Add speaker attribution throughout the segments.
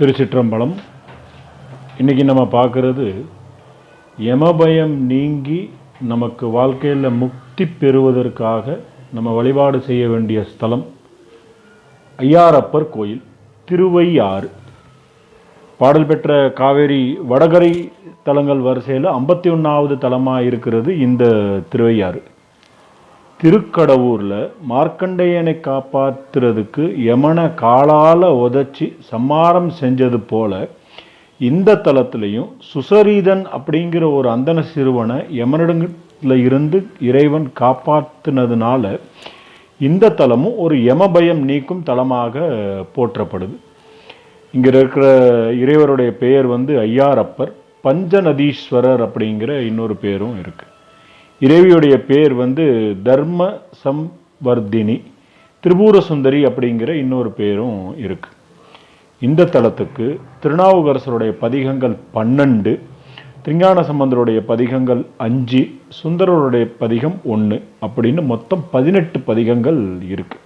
Speaker 1: திருச்சிற்றம்பலம். இன்றைக்கி நம்ம பார்க்குறது யமபயம் நீங்கி நமக்கு வாழ்க்கையில் முக்தி பெறுவதற்காக நம்ம வழிபாடு செய்ய வேண்டிய ஸ்தலம் ஐயாரப்பர் கோயில் திருவையாறு. பாடல் பெற்ற காவேரி வடகரை தலங்கள் வரிசையில் ஐம்பத்தி ஒன்றாவது தலமாக இருக்கிறது இந்த திருவையாறு. திருக்கடவூரில் மார்க்கண்டேயனை காப்பாற்றுறதுக்கு யமனை காலால் உதச்சி சம்மாரம் செஞ்சது போல இந்த தலத்திலையும் சுசரீதன் அப்படிங்கிற ஒரு அந்தன சிறுவனை யமனிடத்தில் இருந்து இறைவன் காப்பாற்றினதுனால இந்த தலமும் ஒரு யமபயம் நீக்கும் தலமாக போற்றப்படுது. இங்கே இருக்கிற இறைவருடைய பெயர் வந்து ஐயாரப்பர் பஞ்சநதீஸ்வரர் அப்படிங்கிற இன்னொரு பேரும் இருக்குது இறைவியுடைய பேர் வந்து தர்ம சம்வர்தினி திரிபுர சுந்தரி அப்படிங்கிற இன்னொரு பேரும் இருக்கு. இந்த தலத்துக்கு திருநாவுக்கரசருடைய பதிகங்கள் பன்னெண்டு திருஞான சம்பந்தருடைய பதிகங்கள் அஞ்சு சுந்தரருடைய பதிகம் ஒன்று அப்படின்னு மொத்தம் பதினெட்டு பதிகங்கள் இருக்கு.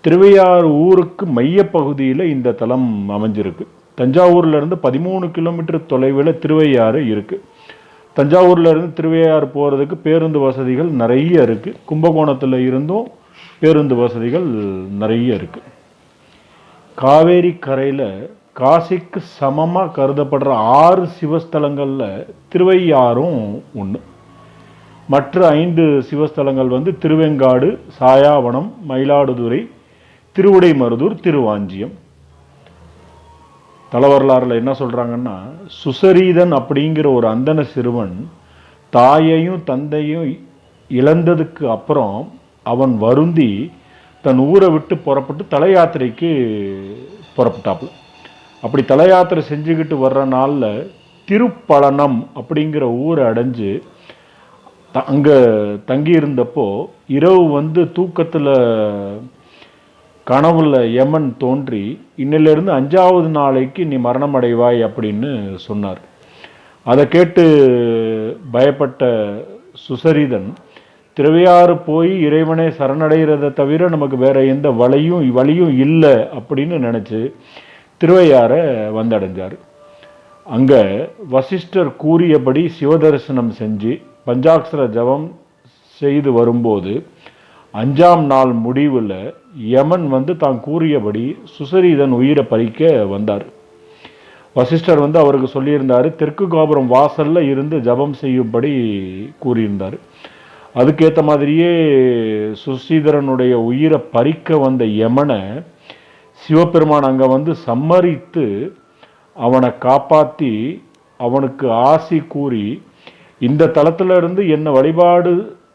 Speaker 1: திருவையாறு ஊருக்கு மையப்பகுதியில் இந்த தலம் அமைஞ்சிருக்கு. தஞ்சாவூர்லேருந்து பதிமூணு கிலோமீட்டர் தொலைவில் திருவையாறு இருக்குது தஞ்சாவூரில் இருந்து திருவையாறு போகிறதுக்கு பேருந்து வசதிகள் நிறைய இருக்குது கும்பகோணத்தில் இருந்தும் பேருந்து வசதிகள் நிறைய இருக்குது காவேரி கரையில் காசிக்கு சமமாக கருதப்படுற ஆறு சிவஸ்தலங்களில் திருவையாறும் ஒன்று மற்ற ஐந்து சிவஸ்தலங்கள் வந்து திருவெங்காடு சாயாவனம் மயிலாடுதுறை திருவுடைமருதூர் திருவாஞ்சியம். தலவரலாறுல என்ன சொல்றாங்கன்னா சுசரீதன் அப்படிங்கிற ஒரு அந்தன சிறுவன் தாயையும் தந்தையும் இழந்ததுக்கு அப்புறம் அவன் வருந்தி தன் ஊரை விட்டு புறப்பட்டு தலையாத்திரைக்கு புறப்பட்டாப்புல. அப்படி தலையாத்திரை செஞ்சுக்கிட்டு வர்ற நாளில் திருப்பழனம் அப்படிங்கிற ஊரை அடைஞ்சு த அங்கே தங்கியிருந்தப்போ இரவு வந்து தூக்கத்தில் கனவுல யமன் தோன்றி இன்னிலிருந்து அஞ்சாவது நாளைக்கு நீ மரணம் அடைவாய் அப்படின்னு சொன்னார். அதை கேட்டு பயப்பட்ட சுசரிதன் திருவையாறு போய் இறைவனை சரணடைகிறத தவிர நமக்கு வேற எந்த வழியும் வழியும் இல்லை அப்படின்னு நினச்சி திருவையாறை வந்தடைஞ்சார். அங்கே வசிஷ்டர் கூறியபடி சிவதரிசனம் செஞ்சு பஞ்சாக்ஷர ஜபம் செய்து வரும்போது அஞ்சாம் நாள் முடிவில் யமன் வந்து தான் கூறியபடி சுசரீதன் உயிரை பறிக்க வந்தார். வசிஷ்டர் வந்து அவருக்கு சொல்லியிருந்தார் தெற்கு கோபுரம் வாசல்ல இருந்து ஜபம் செய்யும்படி கூறியிருந்தார். அதுக்கேற்ற மாதிரியே சுசீதரனுடைய உயிரை பறிக்க வந்த யமனை சிவபெருமான் அங்கே வந்து சம்மரித்து அவனை காப்பாற்றி அவனுக்கு ஆசி கூறி இந்த தளத்திலிருந்து இருந்து வழிபாடு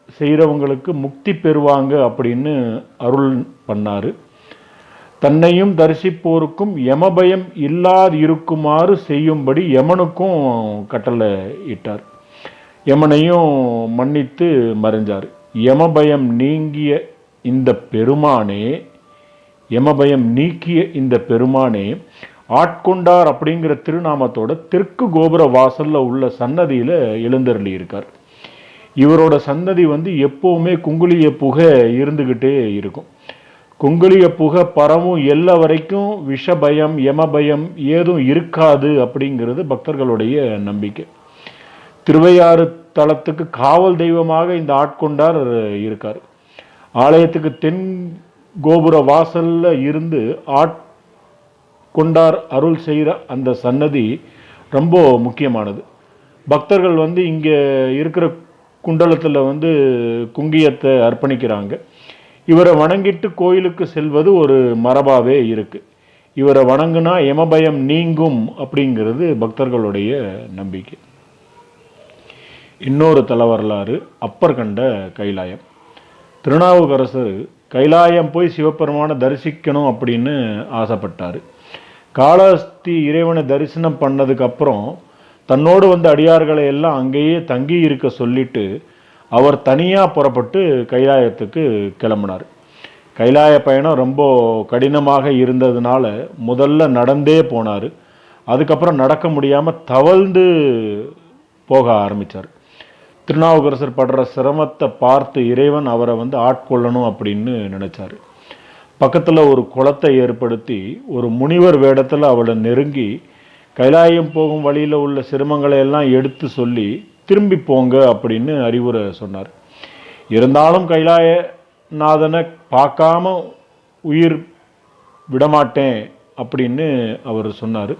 Speaker 1: செய்கிறவங்களுக்கு முக்தி பெறுவாங்க அப்படின்னு அருள் பண்ணார். தன்னையும் தரிசிப்போருக்கும் யமபயம் இல்லாது இருக்குமாறு செய்யும்படி யமனுக்கும் கட்டளை இட்டார். யமனையும் மன்னித்து மறைஞ்சார். யமபயம் நீங்கிய இந்த பெருமானே யமபயம் நீக்கிய இந்த பெருமானே ஆட்கொண்டார் அப்படிங்கிற திருநாமத்தோட தெற்கு கோபுர வாசலில் உள்ள சன்னதியில் எழுந்தருளி இருக்கார் இவரோட சன்னதி வந்து எப்போவுமே குங்குளிய புகை இருந்துக்கிட்டே இருக்கும். குங்குளிய புகை பரவும் எல்லா வரைக்கும் விஷபயம் யமபயம் ஏதும் இருக்காது அப்படிங்கிறது பக்தர்களுடைய நம்பிக்கை. திருவையாறு தலத்துக்கு காவல் தெய்வமாக இந்த ஆட்கொண்டார் இருக்கார். ஆலயத்துக்கு தென் கோபுர வாசல்ல இருந்து ஆட்கொண்டார் அருள் செய்கிற அந்த சன்னதி ரொம்ப முக்கியமானது. பக்தர்கள் வந்து இங்கே இருக்கிற குண்டலத்தில் வந்து குங்கியத்தை அர்ப்பணிக்கிறாங்க. இவரை வணங்கிட்டு கோயிலுக்கு செல்வது ஒரு மரபாகவே இருக்குது இவரை வணங்குனா எமபயம் நீங்கும் அப்படிங்கிறது பக்தர்களுடைய நம்பிக்கை. இன்னொரு தல வரலாறு அப்பர் கண்ட கைலாயம். திருநாவுக்கரசர் கைலாயம் போய் சிவபெருமானை தரிசிக்கணும் அப்படின்னு ஆசைப்பட்டார். காளஹஸ்தி இறைவனை தரிசனம் பண்ணதுக்கப்புறம் தன்னோடு வந்த அடியார்களை எல்லாம் அங்கேயே தங்கி இருக்க சொல்லிட்டு அவர் தனியாக புறப்பட்டு கைலாயத்துக்கு கிளம்பினார். கைலாய பயணம் ரொம்ப கடினமாக இருந்ததுனால முதல்ல நடந்தே போனார். அதுக்கப்புறம் நடக்க முடியாமல் தவழ்ந்து போக ஆரம்பித்தார் திருநாவுக்கரசர் படுற சிரமத்தை பார்த்து இறைவன் அவரை வந்து ஆட்கொள்ளணும் அப்படின்னு நினச்சார். பக்கத்தில் ஒரு குளத்தை ஏற்படுத்தி ஒரு முனிவர் வேடத்தில் அவளை நெருங்கி கைலாயம் போகும் வழியில் உள்ள சிரமங்களை எல்லாம் எடுத்து சொல்லி திரும்பி போங்க அப்படின்னு அறிவுரை சொன்னார். இருந்தாலும் கைலாயநாதனை பார்க்காம உயிர் விடமாட்டேன் அப்படின்னு அவர் சொன்னார்.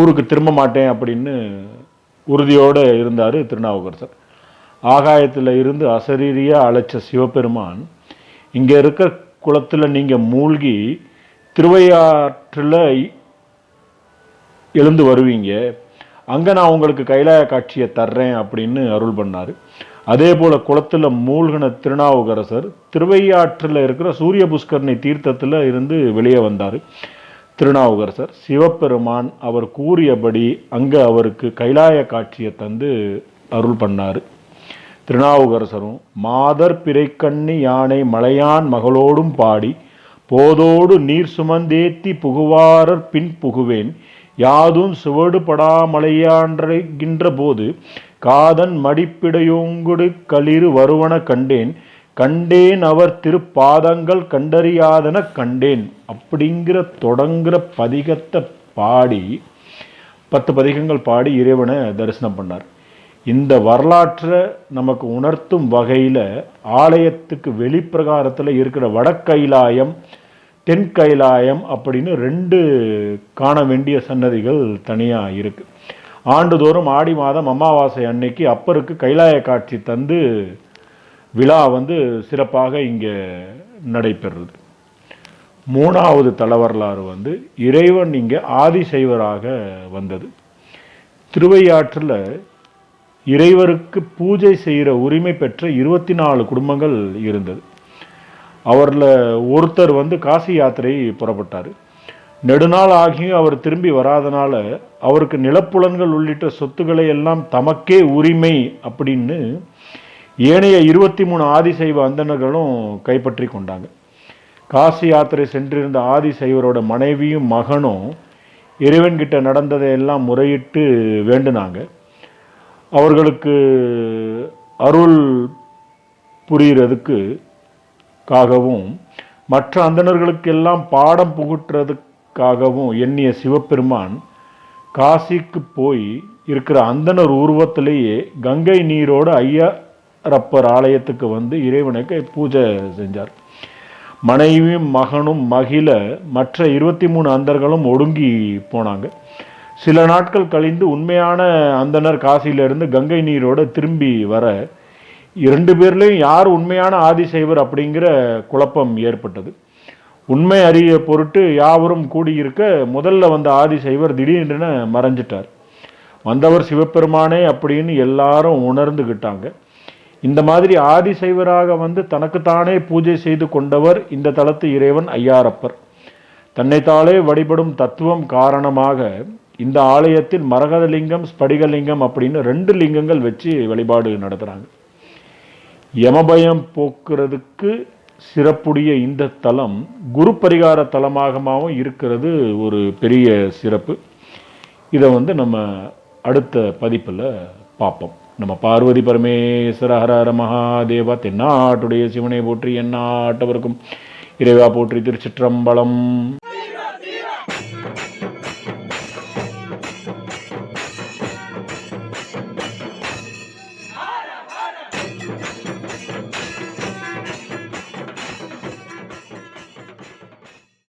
Speaker 1: ஊருக்கு திரும்ப மாட்டேன் அப்படின்னு உறுதியோடு இருந்தார் திருநாவுக்கரசர். ஆகாயத்தில் இருந்து அசரீரியாக அழைச்ச சிவபெருமான் இங்கே இருக்க குளத்தில் நீங்கள் மூழ்கி திருவையாற்றில் எழுந்து வருவீங்க. அங்கே நான் உங்களுக்கு கைலாய காட்சியை தர்றேன் அப்படின்னு அருள் பண்ணார். அதே போல் குளத்தில் மூழ்கின திருநாவுக்கரசர் திருவையாற்றில் இருக்கிற சூரிய புஷ்கரணி தீர்த்தத்தில் இருந்து வெளியே வந்தார். திருநாவுக்கரசர் சிவபெருமான் அவர் கூறியபடி அங்கே அவருக்கு கைலாய காட்சியை தந்து அருள் பண்ணார். திருநாவுக்கரசரும் மாதர் பிறைக்கண்ணி யானை மலையான் மகளோடும் பாடி போதோடு நீர் சுமந்தேத்தி புகுவாரர் பின் புகுவேன். யாதும் சுவடு படாமலையான்கின்ற போது காதன் மடிப்பிடையோங்குடு களிறு வருவன கண்டேன். கண்டேன் அவர் திருப்பாதங்கள் கண்டறியாதன கண்டேன். அப்படிங்கிற தொடங்குற பதிகத்தை பாடி பத்து பதிகங்கள் பாடி இறைவனை தரிசனம் பண்ணார். இந்த வரலாற்றை நமக்கு உணர்த்தும் வகையில் ஆலயத்துக்கு வெளிப்பிரகாரத்தில் இருக்கிற வடக்கைலாயம் தென் கைலாயம் அப்படின்னு ரெண்டு காண வேண்டிய சன்னதிகள் தனியாக இருக்குது ஆண்டுதோறும் ஆடி மாதம் அமாவாசை அன்னைக்கு அப்பருக்கு கைலாய காட்சி தந்து விழா வந்து சிறப்பாக இங்கே நடைபெறுது. மூணாவது தலவரலாறு வந்து இறைவன் இங்கே ஆதிசைவராக வந்தது. திருவையாற்றில் இறைவருக்கு பூஜை செய்கிற உரிமை பெற்ற இருபத்தி நாலு குடும்பங்கள் இருந்தது. அவரில் ஒருத்தர் வந்து காசி யாத்திரை புறப்பட்டார். நெடுநாள் ஆகியும் அவர் திரும்பி வராதனால அவருக்கு நிலப்புலன்கள் உள்ளிட்ட சொத்துக்களை எல்லாம் தமக்கே உரிமை அப்படின்னு ஏனைய இருபத்தி மூணு ஆதிசைவ அந்தணர்களும் கைப்பற்றி கொண்டாங்க. காசி யாத்திரை சென்றிருந்த ஆதிசைவரோட மனைவியும் மகனும் இறைவன்கிட்ட நடந்ததை எல்லாம் முறையிட்டு வேண்டுனாங்க. அவர்களுக்கு அருள் புரிகிறதுக்கு காகவும் மற்ற அந்தணர்களுக்கெல்லாம் பாடம் புகுற்றதுக்காகவும் எண்ணிய சிவபெருமான் காசிக்கு போய் இருக்கிற அந்தனர் உருவத்திலேயே கங்கை நீரோடு ஐயரப்பர் ஆலயத்துக்கு வந்து இறைவனுக்கு பூஜை செஞ்சார். மனைவியும் மகனும் மகிழ மற்ற இருபத்தி மூணு அந்தர்களும் ஒடுங்கி போனாங்க. சில நாட்கள் கழிந்து உண்மையான அந்தனர் காசியிலிருந்து கங்கை நீரோடு திரும்பி வர இரண்டு பேர்லேயும் யார் உண்மையான ஆதிசைவர் அப்படிங்கிற குழப்பம் ஏற்பட்டது. உண்மை அறிய பொருட்டு யாவரும் கூடியிருக்க முதல்ல வந்த ஆதிசைவர் திடீரென மறைஞ்சிட்டார். வந்தவர் சிவபெருமானே அப்படின்னு எல்லாரும் உணர்ந்துகிட்டாங்க. இந்த மாதிரி ஆதிசைவராக வந்து தனக்குத்தானே பூஜை செய்து கொண்டவர் இந்த தளத்து இறைவன் ஐயாரப்பர். தன்னைத்தாலே வழிபடும் தத்துவம் காரணமாக இந்த ஆலயத்தில் மரகதலிங்கம் ஸ்படிகலிங்கம் அப்படின்னு ரெண்டு லிங்கங்கள் வச்சு வழிபாடு நடத்துகிறாங்க யமபயம் போக்குறதுக்கு சிறப்புடைய இந்த தலம் குரு பரிகார தலமாகவும் இருக்கிறது ஒரு பெரிய சிறப்பு. இதை வந்து நம்ம அடுத்த பதிப்பில் பார்ப்போம். நம்ம பார்வதி பரமேஸ்வரஹர மகாதேவா தென்னாட்டுடைய சிவனை போற்றி என்னாட்டவருக்கும் இறைவா போற்றி திருச்சிற்றம்பலம்.